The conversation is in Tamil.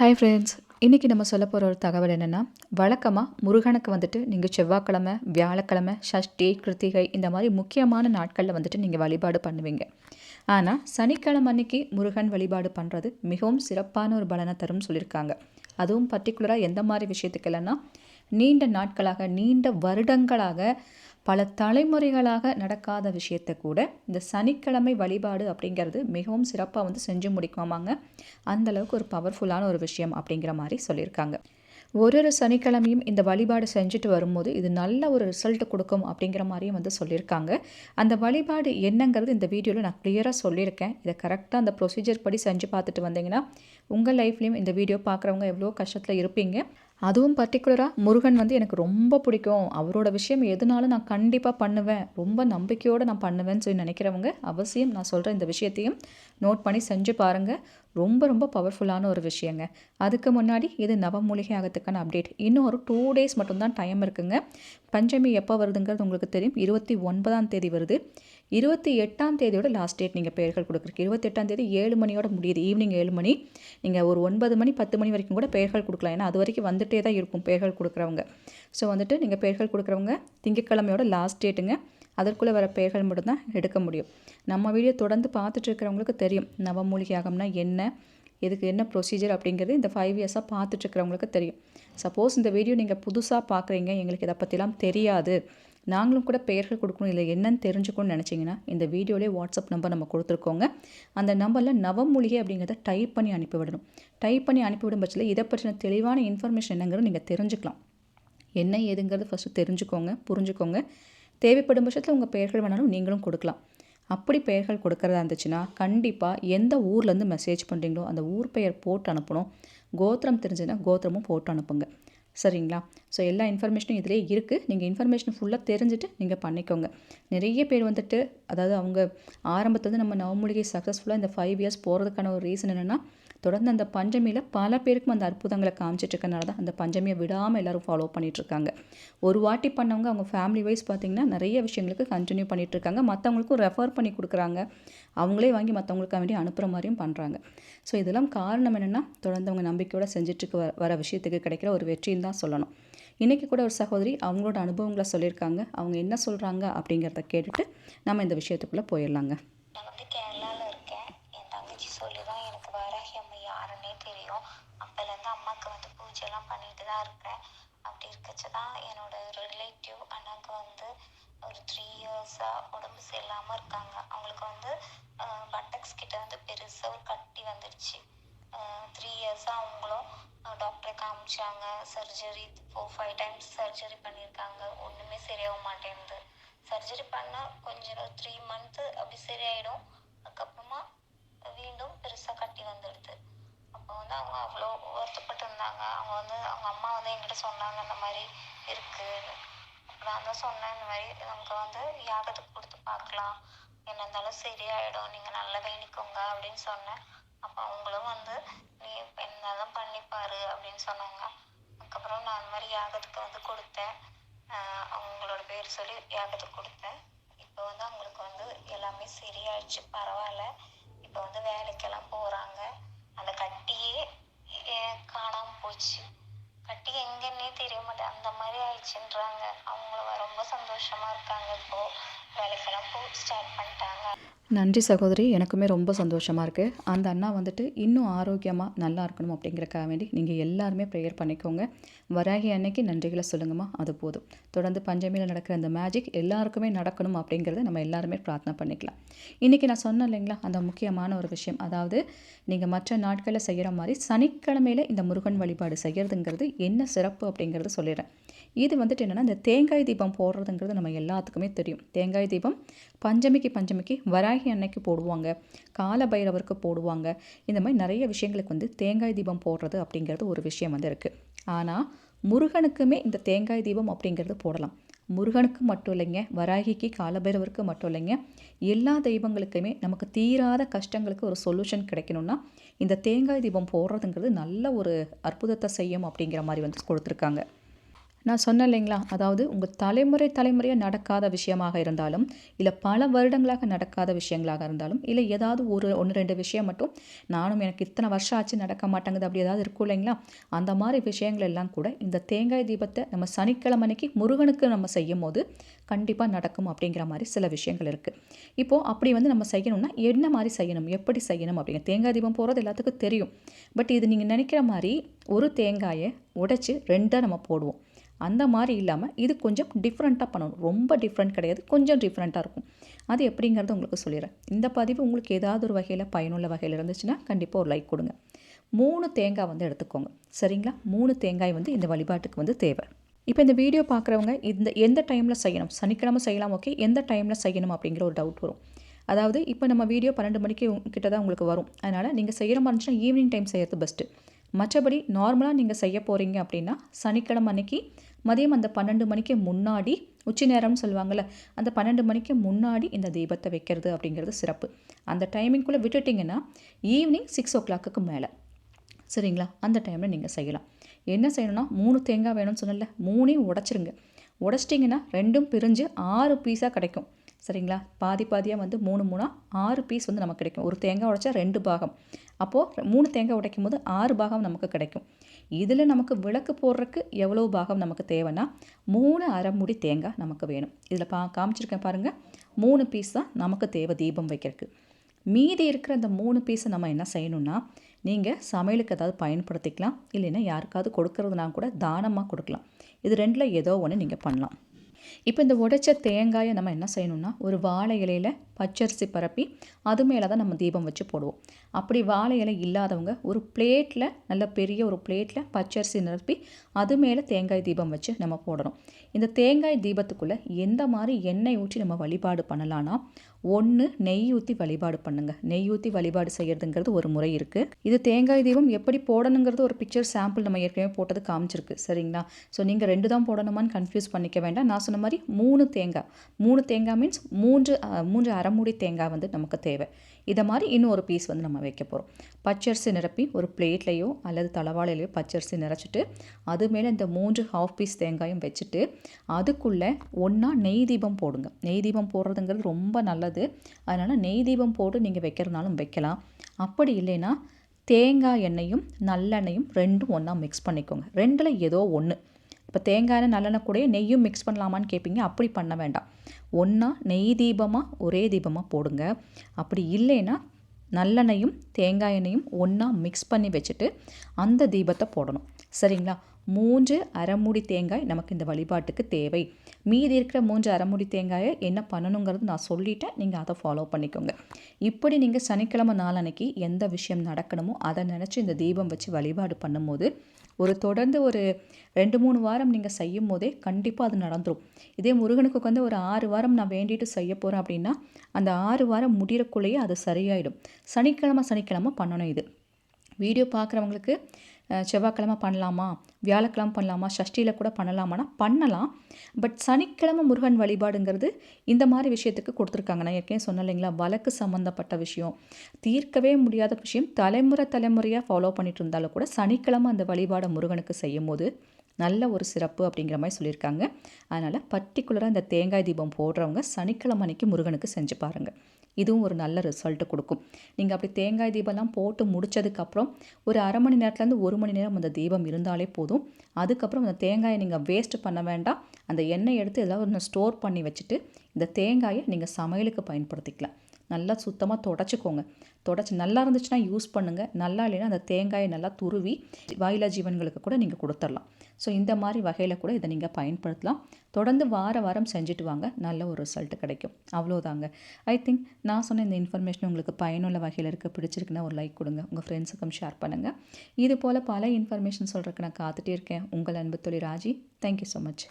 ஹாய் ஃப்ரெண்ட்ஸ் இன்றைக்கி நம்ம சொல்ல போகிற ஒரு தகவல் என்னென்னா வழக்கமாக முருகனுக்கு வந்துட்டு நீங்கள் செவ்வாய்க்கிழமை வியாழக்கிழமை சஷ்டி கிருத்திகை இந்த மாதிரி முக்கியமான நாட்களில் வந்துட்டு நீங்கள் வழிபாடு பண்ணுவீங்க. ஆனால் சனிக்கிழமை அன்னைக்கு முருகன் வழிபாடு பண்ணுறது மிகவும் சிறப்பான ஒரு பலனை தரும்னு சொல்லியிருக்காங்க. அதுவும் பர்டிகுலராக எந்த மாதிரி விஷயத்துக்கு இல்லைன்னா நீண்ட நாட்களாக நீண்ட வருடங்களாக பல தலைமுறைகளாக நடக்காத விஷயத்தை கூட இந்த சனிக்கிழமை வழிபாடு அப்படிங்கிறது மிகவும் சிறப்பாக வந்து செஞ்சு முடிக்குமாங்க அந்தளவுக்கு ஒரு பவர்ஃபுல்லான ஒரு விஷயம் அப்படிங்கிற மாதிரி சொல்லியிருக்காங்க. ஒரு ஒரு சனிக்கிழமையும் இந்த வழிபாடு செஞ்சுட்டு வரும்போது இது நல்ல ஒரு ரிசல்ட் கொடுக்கும் அப்படிங்கிற மாதிரியும் வந்து சொல்லியிருக்காங்க. அந்த வழிபாடு என்னங்கிறது இந்த வீடியோவில் நான் கிளியராக சொல்லியிருக்கேன். இதை கரெக்டாக அந்த ப்ரொசீஜர் படி செஞ்சு பார்த்துட்டு வந்தீங்கன்னா உங்கள் லைஃப்லேயும் இந்த வீடியோ பார்க்குறவங்க எவ்வளோ கஷ்டத்தில் இருப்பீங்க. அதுவும் பர்டிகுலராக முருகன் வந்து எனக்கு ரொம்ப பிடிக்கும். அவரோட விஷயம் எதுனாலும் நான் கண்டிப்பாக பண்ணுவேன். ரொம்ப நம்பிக்கையோடு நான் பண்ணுவேன்னு சொல்லி நினைக்கிறவங்க அவசியம் நான் சொல்கிற இந்த விஷயத்தையும் நோட் பண்ணி செஞ்சு பாருங்கள் ரொம்ப ரொம்ப பவர்ஃபுல்லான ஒரு விஷயங்க. அதுக்கு முன்னாடி இது நவமூலிகை ஆகத்துக்கான அப்டேட் இன்னும் ஒரு டூ டேஸ் மட்டும்தான் டைம் இருக்குங்க. பஞ்சமி எப்போ வருதுங்கிறது உங்களுக்கு தெரியும். இருபத்தி ஒன்பதாம் தேதி வருது. இருபத்தி எட்டாம் தேதியோட லாஸ்ட் டேட் நீங்கள் பெயர்கள் கொடுக்குறக்கு இருபத்தெட்டாம் தேதி ஏழு மணியோட முடியுது. ஈவினிங் ஏழு மணி. நீங்கள் ஒரு ஒன்பது மணி பத்து மணி வரைக்கும் கூட பெயர்கள் கொடுக்கலாம். ஏன்னா அது வரைக்கும் வந்துட்டே தான் இருக்கும் பெயர்கள் கொடுக்குறவங்க. ஸோ வந்துட்டு நீங்கள் பெயர்கள் கொடுக்குறவங்க திங்கட்கிழமையோட லாஸ்ட் டேட்டுங்க அதற்குள்ளே வர பெயர்கள் மட்டும்தான் எடுக்க முடியும். நம்ம வீடியோ தொடர்ந்து பார்த்துட்டு இருக்கிறவங்களுக்கு தெரியும். நவமூலிகையாகம்னா என்ன? இதுக்கு என்ன ப்ரொசீஜர் அப்படிங்கிறது இந்த ஃபைவ் இயர்ஸாக பார்த்துட்ருக்கிறவங்களுக்கு தெரியும். சப்போஸ் இந்த வீடியோ நீங்கள் புதுசாக பார்க்குறீங்க எங்களுக்கு இதை பற்றிலாம் தெரியாது. நாங்களும் கூட பெயர்கள் கொடுக்கணும் இல்லை என்னன்னு தெரிஞ்சுக்கணும்னு நினச்சிங்கன்னா இந்த வீடியோலேயே வாட்ஸ்அப் நம்பர் நம்ம கொடுத்துருக்கோங்க. அந்த நம்பரில் நவமூலிகை அப்படிங்கிறத டைப் பண்ணி அனுப்பிவிடணும் டைப் பண்ணி அனுப்பிவிடும் பட்சத்தில் இதை பற்றின தெளிவான இன்ஃபர்மேஷன் என்னங்கிறது நீங்கள் தெரிஞ்சுக்கலாம். என்ன ஏதுங்கிறது ஃபஸ்ட்டு தெரிஞ்சுக்கோங்க புரிஞ்சுக்கோங்க. தேவைப்படும் பட்சத்தில் உங்கள் பெயர்கள் வேணாலும் நீங்களும் கொடுக்கலாம். அப்படி பெயர்கள் கொடுக்குறதா இருந்துச்சுன்னா கண்டிப்பாக எந்த ஊர்லேருந்து மெசேஜ் பண்ணுறீங்களோ அந்த ஊர் பெயர் போட்டு அனுப்பணும். கோத்திரம் தெரிஞ்சதுன்னா கோத்திரமும் போட்டு அனுப்புங்க. சரிங்களா? ஸோ எல்லா இன்ஃபர்மேஷனும் இதிலே இருக்குது நீங்கள் இன்ஃபர்மேஷன் ஃபுல்லாக தெரிஞ்சுட்டு நீங்கள் பண்ணிக்கோங்க. நிறைய பேர் வந்துட்டு அதாவது அவங்க ஆரம்பத்தில் நம்ம நவமூலிகை சக்ஸஸ்ஃபுல்லாக இந்த ஃபைவ் இயர்ஸ் போகிறதுக்கான ஒரு ரீசன் என்னென்னா தொடர்ந்து அந்த பஞ்சமியில் பல பேருக்கும் அந்த அற்புதங்களை காமிச்சிட்டு இருக்கனால தான் அந்த பஞ்சமியை விடாமல் எல்லோரும் ஃபாலோ பண்ணிகிட்ருக்காங்க ஒரு வாட்டி பண்ணவங்க அவங்க ஃபேமிலி வைஸ் பார்த்திங்கன்னா நிறைய விஷயங்களுக்கு கண்டினியூ பண்ணிகிட்ருக்காங்க மற்றவங்களுக்கும் ரெஃபர் பண்ணி கொடுக்குறாங்க. அவங்களே வாங்கி மற்றவங்களுக்காக வேண்டி அனுப்புகிற மாதிரியும் பண்ணுறாங்க ஸோ இதெல்லாம் காரணம் என்னென்னா தொடர்ந்து அவங்க நம்பிக்கையோடு செஞ்சுட்டு வர வர விஷயத்துக்கு கிடைக்கிற ஒரு வெற்றின்னு தான் சொல்லணும். இன்றைக்கி கூட ஒரு சகோதரி அவங்களோட அனுபவங்களை சொல்லியிருக்காங்க. அவங்க என்ன சொல்கிறாங்க அப்படிங்கிறத கேட்டுட்டு நம்ம இந்த விஷயத்துக்குள்ளே போயிடலாங்க. நான் வந்து கேரளாவில் இருக்கேன். என் தங்கச்சி எல்லாம் பூஜைலாம் பண்ணிட்டு தான் இருக்கிறேன் அப்படி இருக்கச்சு தான் என்னோட ரிலேட்டிவ் அண்ணாக்கு வந்து ஒரு த்ரீ இயர்ஸாக உடம்பு சரியில்லாமல் இருக்காங்க. அவங்களுக்கு வந்து பட்டக்ஸ் கிட்ட வந்து பெருசாக ஒரு கட்டி வந்துடுச்சு. த்ரீ இயர்ஸாக அவங்களும் டாக்டரை காமிச்சாங்க. Surgery four five times surgery பண்ணியிருக்காங்க. ஒன்றுமே சரியாக மாட்டேங்குது. சர்ஜரி பண்ணால் கொஞ்சம் த்ரீ மந்த்து அப்படி சரியாயிடும். அவங்க வந்து அவங்க அம்மா வந்து என்கிட்ட சொன்னாங்க இந்த மாதிரி இருக்குது நான் தான் சொன்னேன் இந்த மாதிரி நமக்கு வந்து யாகத்துக்கு கொடுத்து பார்க்கலாம். என்ன இருந்தாலும் சரியாயிடும். நீங்கள் நல்லா வேணிக்கோங்க அப்படின்னு சொன்னேன். அப்போ அவங்களும் வந்து நீ என்னதான் பண்ணிப்பாரு அப்படின்னு சொன்னாங்க. அதுக்கப்புறம் நான் அந்த மாதிரி யாகத்துக்கு வந்து கொடுத்தேன். அவங்களோட பேர் சொல்லி யாகத்துக்கு கொடுத்தேன். இப்போ வந்து அவங்களுக்கு வந்து எல்லாமே சரியாயிடுச்சு பரவாயில்ல. இப்போ வந்து வேலைக்கெல்லாம் போகிறாங்க அந்த கட்டியே காணாமல் போச்சு. கட்டி எங்கன்னே தெரிய மாட்டேன் அந்த மாதிரி ஆயிடுச்சுன்றாங்க. அவங்கள ரொம்ப சந்தோஷமா இருக்காங்க இப்போ. வேலைக்கெல்லாம் ஸ்டார்ட் பண்ணிட்டாங்க. நன்றி சகோதரி. எனக்குமே ரொம்ப சந்தோஷமாக இருக்குது அந்த அண்ணா வந்துட்டு இன்னும் ஆரோக்கியமாக நல்லா இருக்கணும் அப்படிங்கிறக்காக வேண்டி நீங்கள் எல்லாருமே ப்ரேயர் பண்ணிக்கோங்க. வராகி அன்னைக்கு நன்றிகளை சொல்லுங்கம்மா. அது போதும். தொடர்ந்து பஞ்சமியில் நடக்கிற அந்த மேஜிக் எல்லாருக்குமே நடக்கணும் அப்படிங்கிறத நம்ம எல்லாருமே பிரார்த்தனை பண்ணிக்கலாம். இன்றைக்கி நான் சொன்னேன் இல்லைங்களா அந்த முக்கியமான ஒரு விஷயம். அதாவது நீங்கள் மற்ற நாட்களில் செய்கிற மாதிரி சனிக்கிழமையில் இந்த முருகன் வழிபாடு செய்கிறதுங்கிறது என்ன சிறப்பு அப்படிங்கிறத சொல்லிடுறேன். இது வந்துட்டு என்னென்னா இந்த தேங்காய் தீபம் போடுறதுங்கிறது நம்ம எல்லாத்துக்குமே தெரியும். தேங்காய் தீபம் பஞ்சமிக்கு பஞ்சமிக்கு வராகி அன்னைக்கு போடுவாங்க. கால பைரவருக்கு போடுவாங்க. இந்த மாதிரி நிறைய விஷயங்களுக்கு வந்து தேங்காய் தீபம் போடுறது அப்படிங்கிறது ஒரு விஷயம் வந்து இருக்குது ஆனால் முருகனுக்குமே இந்த தேங்காய் தீபம் அப்படிங்கிறது போடலாம். முருகனுக்கு மட்டும் இல்லைங்க வராகிக்கு காலபைரவருக்கு மட்டும் இல்லைங்க எல்லா தெய்வங்களுக்குமே நமக்கு தீராத கஷ்டங்களுக்கு ஒரு சொல்யூஷன் கிடைக்கணும்னா இந்த தேங்காய் தீபம் போடுறதுங்கிறது நல்ல ஒரு அற்புதத்தை செய்யும் அப்படிங்கிற மாதிரி வந்து கொடுத்துருக்காங்க. நான் சொன்னேன் இல்லைங்களா? அதாவது உங்கள் தலைமுறை தலைமுறையாக நடக்காத விஷயமாக இருந்தாலும் இல்லை பல வருடங்களாக நடக்காத விஷயங்களாக இருந்தாலும் இல்லை ஏதாவது ஒரு ஒன்று ரெண்டு விஷயம் மட்டும் நானும் எனக்கு இத்தனை வருஷம் ஆச்சு நடக்க மாட்டேங்குது அப்படி ஏதாவது இருக்கும் இல்லைங்களா? அந்த மாதிரி விஷயங்கள் எல்லாம் கூட இந்த தேங்காய் தீபத்தை நம்ம சனிக்கிழமை அன்னைக்கு முருகனுக்கு நம்ம செய்யும் போது கண்டிப்பாக நடக்கும் அப்படிங்கிற மாதிரி சில விஷயங்கள் இருக்குது இப்போது அப்படி வந்து நம்ம செய்யணும்னா என்ன மாதிரி செய்யணும்? எப்படி செய்யணும்? அப்படிங்க. தேங்காய் தீபம் போகிறது எல்லாத்துக்கும் தெரியும். பட் இது நீங்கள் நினைக்கிற மாதிரி ஒரு தேங்காயை உடைச்சி ரெண்டாக நம்ம போடுவோம். அந்த மாதிரி இல்லாமல் இது கொஞ்சம் டிஃப்ரெண்ட்டாக பண்ணணும். ரொம்ப டிஃப்ரெண்ட் கிடையாது. கொஞ்சம் டிஃப்ரெண்ட்டாக இருக்கும். அது எப்படிங்கிறத உங்களுக்கு சொல்லிடுறேன் இந்த பதிவு உங்களுக்கு ஏதாவது ஒரு வகையில் பயனுள்ள வகையில் இருந்துச்சுன்னா கண்டிப்பாக ஒரு லைக் கொடுங்க. மூணு தேங்காய் வந்து எடுத்துக்கோங்க. சரிங்களா? மூணு தேங்காய் வந்து இந்த வழிபாட்டுக்கு வந்து தேவை. இப்போ இந்த வீடியோ பார்க்குறவங்க இந்த எந்த டைமில் செய்யணும்? சனிக்கிழமை செய்யலாம் ஓகே எந்த டைமில் செய்யணும் அப்படிங்கிற ஒரு டவுட் வரும். அதாவது இப்போ நம்ம வீடியோ பன்னெண்டு மணிக்கு கிட்ட தான் உங்களுக்கு வரும். அதனால் நீங்கள் செய்கிற மாதிரி இருந்துச்சுன்னா ஈவினிங் டைம் செய்கிறது பெஸ்ட்டு மற்றபடி நார்மலாக நீங்கள் செய்ய போகிறீங்க அப்படின்னா சனிக்கிழமை அன்னைக்கு மதியம் அந்த பன்னெண்டு மணிக்கு முன்னாடி உச்சி நேரம்னு சொல்லுவாங்கள்ல அந்த பன்னெண்டு மணிக்கு முன்னாடி இந்த தீபத்தை வைக்கிறது அப்படிங்கிறது சிறப்பு. அந்த டைமிங்குள்ளே விட்டுட்டிங்கன்னா ஈவினிங் சிக்ஸ் ஓ கிளாக்குக்கு மேலே. சரிங்களா? அந்த டைமில் நீங்கள் செய்யலாம். என்ன செய்யணும்னா மூணு தேங்காய் வேணும்னு சொன்னல மூணையும் உடச்சிருங்க. உடச்சிட்டிங்கன்னா ரெண்டும் பிரிஞ்சு ஆறு பீஸாக கிடைக்கும். சரிங்களா? பாதி பாதியாக வந்து மூணு மூணாக ஆறு பீஸ் வந்து நமக்கு கிடைக்கும். ஒரு தேங்காய் உடைச்சா ரெண்டு பாகம். அப்போது மூணு தேங்காய் உடைக்கும் போது ஆறு பாகம் நமக்கு கிடைக்கும். இதில் நமக்கு விளக்கு போடுறதுக்கு எவ்வளோ பாகம் நமக்கு தேவைன்னா மூணு அரை முடி தேங்காய் நமக்கு வேணும். இதில் பா காமிச்சிருக்கேன் பாருங்கள் மூணு பீஸ் தான் நமக்கு தேவை தீபம் வைக்கிறதுக்கு. மீதி இருக்கிற அந்த மூணு பீஸை நம்ம என்ன செய்யணும்னா நீங்கள் சமையலுக்கு ஏதாவது பயன்படுத்திக்கலாம். இல்லைன்னா யாருக்காவது கொடுக்கறதுனா கூட தானமாக கொடுக்கலாம். இது ரெண்டில் ஏதோ ஒன்று நீங்கள் பண்ணலாம். இப்போ இந்த உடைச்ச தேங்காயை நம்ம என்ன செய்யணும்னா ஒரு வாழை இலையில் பச்சரிசி பரப்பி அது மேலே தான் நம்ம தீபம் வச்சு போடுவோம். அப்படி வாழை இலை இல்லாதவங்க ஒரு பிளேட்டில் நல்ல பெரிய ஒரு பிளேட்டில் பச்சரிசி நிரப்பி அது மேலே தேங்காய் தீபம் வச்சு நம்ம போடணும். இந்த தேங்காய் தீபத்துக்குள்ளே எந்த மாதிரி எண்ணெய் ஊற்றி நம்ம வழிபாடு பண்ணலான்னா ஒன்று நெய் ஊற்றி வழிபாடு பண்ணுங்க. நெய் ஊற்றி வழிபாடு செய்யறதுங்கிறது ஒரு முறை இருக்குது இது தேங்காய் தீபம் எப்படி போடணுங்கிறது ஒரு பிக்சர் சாம்பிள் நம்ம ஏற்கனவே போட்டது காமிச்சிருக்கு. சரிங்களா? ஸோ நீங்கள் ரெண்டு தான் போடணுமான்னு கன்ஃபியூஸ் பண்ணிக்க வேண்டாம். நான் சொன்ன மாதிரி மூணு தேங்காய். மூணு தேங்காய் மீன்ஸ் மூன்று மூன்று அரைமுடி தேங்காய் வந்து நமக்கு தேவை. இதை மாதிரி இன்னும் ஒரு பீஸ் வந்து நம்ம வைக்க போகிறோம் பச்சரிசி நிரப்பி ஒரு பிளேட்லேயோ அல்லது தளவாளையிலையோ பச்சரிசி நிறச்சிட்டு அது மேலே இந்த மூன்று ஹாஃப் பீஸ் தேங்காயும் வச்சுட்டு அதுக்குள்ளே ஒன்றா நெய் தீபம் போடுங்க. நெய் தீபம் போடுறதுங்கிறது ரொம்ப நல்லது. அதனால் நெய் தீபம் போட்டு நீங்கள் வைக்கிறதுனாலும் வைக்கலாம். அப்படி இல்லைன்னா தேங்காய் எண்ணெயும் நல்லெண்ணெயும் ரெண்டும் ஒன்றா மிக்ஸ் பண்ணிக்கோங்க. ரெண்டில் ஏதோ ஒன்று இப்போ தேங்காய் நல்லெண்ணெய் கூட நெய்யும் மிக்ஸ் பண்ணலாமான்னு கேட்பீங்க அப்படி பண்ண வேண்டாம். ஒன்றா நெய் தீபமாக ஒரே தீபமாக போடுங்க. அப்படி இல்லைன்னா நல்லெண்ணெயும் தேங்காய் எண்ணெயும் ஒன்றா மிக்ஸ் பண்ணி வச்சுட்டு அந்த தீபத்தை போடணும். சரிங்களா? மூன்று அரைமுடி தேங்காய் நமக்கு இந்த வழிபாட்டுக்கு தேவை. மீதி இருக்கிற மூன்று அரைமுடி தேங்காயை என்ன பண்ணணுங்கிறது நான் சொல்லிட்டேன். நீங்கள் அதை ஃபாலோ பண்ணிக்கோங்க. இப்படி நீங்கள் சனிக்கிழமை நாளன்னைக்கு எந்த விஷயம் நடக்கணுமோ அதை நினச்சி இந்த தீபம் வச்சு வழிபாடு பண்ணும்போது ஒரு தொடர்ந்து ஒரு ரெண்டு மூணு வாரம் நீங்கள் செய்யும் போதே கண்டிப்பாக அது நடந்துடும் இதே முருகனுக்கு வந்து ஒரு ஆறு வாரம் நான் வேண்டிட்டு செய்ய போகிறேன் அப்படின்னா அந்த ஆறு வாரம் முடிகிறக்குள்ளேயே அது சரியாயிடும். சனிக்கிழமை சனிக்கிழமை பண்ணணும் இது. வீடியோ பார்க்குறவங்களுக்கு செவ்வாய்க்கிழமை பண்ணலாமா? வியாழக்கிழமை பண்ணலாமா? ஷஷ்டியில் கூட பண்ணலாமான்னா பண்ணலாம். பட் சனிக்கிழமை முருகன் வழிபாடுங்கிறது இந்த மாதிரி விஷயத்துக்கு கொடுத்துருக்காங்க. நான் ஏற்கனவே சொன்னேன் இல்லைங்களா? வழக்கு சம்மந்தப்பட்ட விஷயம். தீர்க்கவே முடியாத விஷயம். தலைமுறை தலைமுறையாக ஃபாலோ பண்ணிட்டு இருந்தாலும் கூட சனிக்கிழமை அந்த வழிபாடை முருகனுக்கு செய்யும் போது நல்ல ஒரு சிறப்பு அப்படிங்கிற மாதிரி சொல்லியிருக்காங்க. அதனால் பர்டிகுலராக இந்த தேங்காய் தீபம் போடுறவங்க சனிக்கிழமை அன்னைக்கு முருகனுக்கு செஞ்சு பாருங்கள் இதுவும் ஒரு நல்ல ரிசல்ட்டு கொடுக்கும். நீங்கள் அப்படி தேங்காய் தீபம்லாம் போட்டு முடிச்சதுக்கப்புறம் ஒரு அரை மணி நேரத்துலேருந்து ஒரு மணி நேரம் அந்த தீபம் இருந்தாலே போதும். அதுக்கப்புறம் அந்த தேங்காயை நீங்கள் வேஸ்ட் பண்ண வேண்டாம். அந்த எண்ணெய் எடுத்து ஏதாவது ஒன்று ஸ்டோர் பண்ணி வச்சுட்டு இந்த தேங்காயை நீங்கள் சமையலுக்கு பயன்படுத்திக்கலாம். நல்லா சுத்தமாக தொடச்சிக்கோங்க. தொடச்சி நல்லா இருந்துச்சுன்னா யூஸ் பண்ணுங்கள் நல்லா இல்லைன்னா அந்த தேங்காயை நல்லா துருவி வாயிலா ஜீவன்களுக்கு கூட நீங்கள் கொடுத்துடலாம். ஸோ இந்த மாதிரி வகையில் கூட இதை நீங்கள் பயன்படுத்தலாம். தொடர்ந்து வார வாரம் செஞ்சுட்டு வாங்க. நல்ல ஒரு ரிசல்ட் கிடைக்கும். அவ்வளோதாங்க. ஐ திங்க் நான் சொன்ன இந்த இன்ஃபர்மேஷன் உங்களுக்கு பயனுள்ள வகையில் இருக்க. பிடிச்சிருக்குன்னா ஒரு லைக் கொடுங்க. உங்கள் ஃப்ரெண்ட்ஸுக்கும் ஷேர் பண்ணுங்கள் இது போல் பல இன்ஃபர்மேஷன் சொல்கிறதுக்கு நான் காத்துட்டே இருக்கேன். உங்கள் அன்பு தொழில் ராஜி. Thank you so much